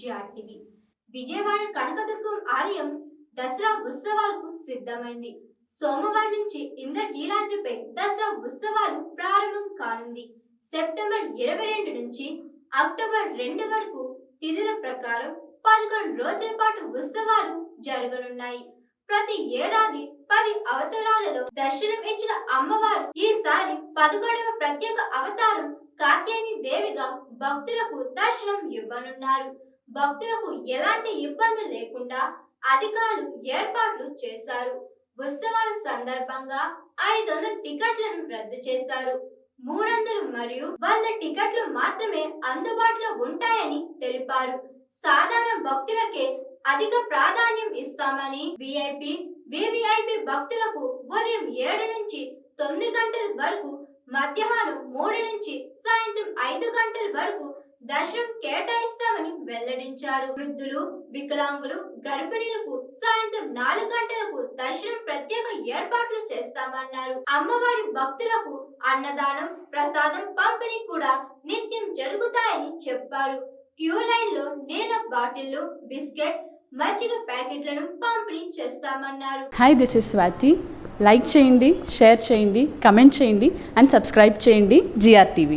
GRTV Vijayawada Kanakadurgam ఆలయం దసరా ఉత్సవాలకు సిద్ధమైంది. సోమవారం నుంచి ఇంద్రకీలాద్రిపై దసరా ఉత్సవాలు ప్రారంభం కానుంది. సెప్టెంబర్ ఇరవై రెండు నుంచి అక్టోబర్ రెండు వరకు తిథుల ప్రకారం పదకొండు రోజుల పాటు ఉత్సవాలు జరగనున్నాయి. ప్రతి ఏడాది పది అవతారాలలో దర్శనం ఇచ్చిన అమ్మవారు ఈసారి పదకొండవ ప్రత్యేక అవతారం కాత్యాయని దేవిగా భక్తులకు దర్శనం ఇవ్వనున్నారు. భక్తులకు ఎలాంటి ఇబ్బంది లేకుండా అధికారులు ఏర్పాట్లు చేశారు. ఉత్సవాల సందర్భంగా ఐదు వందల టికెట్లను రద్దు చేశారు. మూడు వందలు మరియు వంద టికెట్లు మాత్రమే అందుబాటులో ఉంటాయని తెలిపారు. సాధారణ భక్తులకే అధిక ప్రాధాన్యం ఇస్తామని విఐపి వివిఐపి భక్తులకు ఉదయం ఏడు నుంచి తొమ్మిది గంటల వరకు మధ్యాహ్నం మూడు నుంచి సాయంత్రం ఐదు గంటల వరకు దర్శనం కేటాయిస్తామని వెల్లడించారు. వృద్ధులు వికలాంగులు గర్భిణీలకు సాయంత్రం నాలుగు గంటలకు దర్శనం ప్రత్యేక ఏర్పాట్లు చేస్తామన్నారు. అమ్మవారి భక్తులకు అన్నదానం ప్రసాదం పంపిణీ కూడా నిత్యం జరుగుతాయని చెప్పారు. క్యూ లైన్లో నీళ్ళ బాటిళ్ళు బిస్కెట్ మజ్జిగ ప్యాకెట్లను పంపిణీ చేస్తామన్నారు. Hi this is Swathi like చేయండి షేర్ చేయండి కమెంట్ చేయండి అండ్ సబ్స్క్రైబ్ చేయండి జిఆర్ టీవీ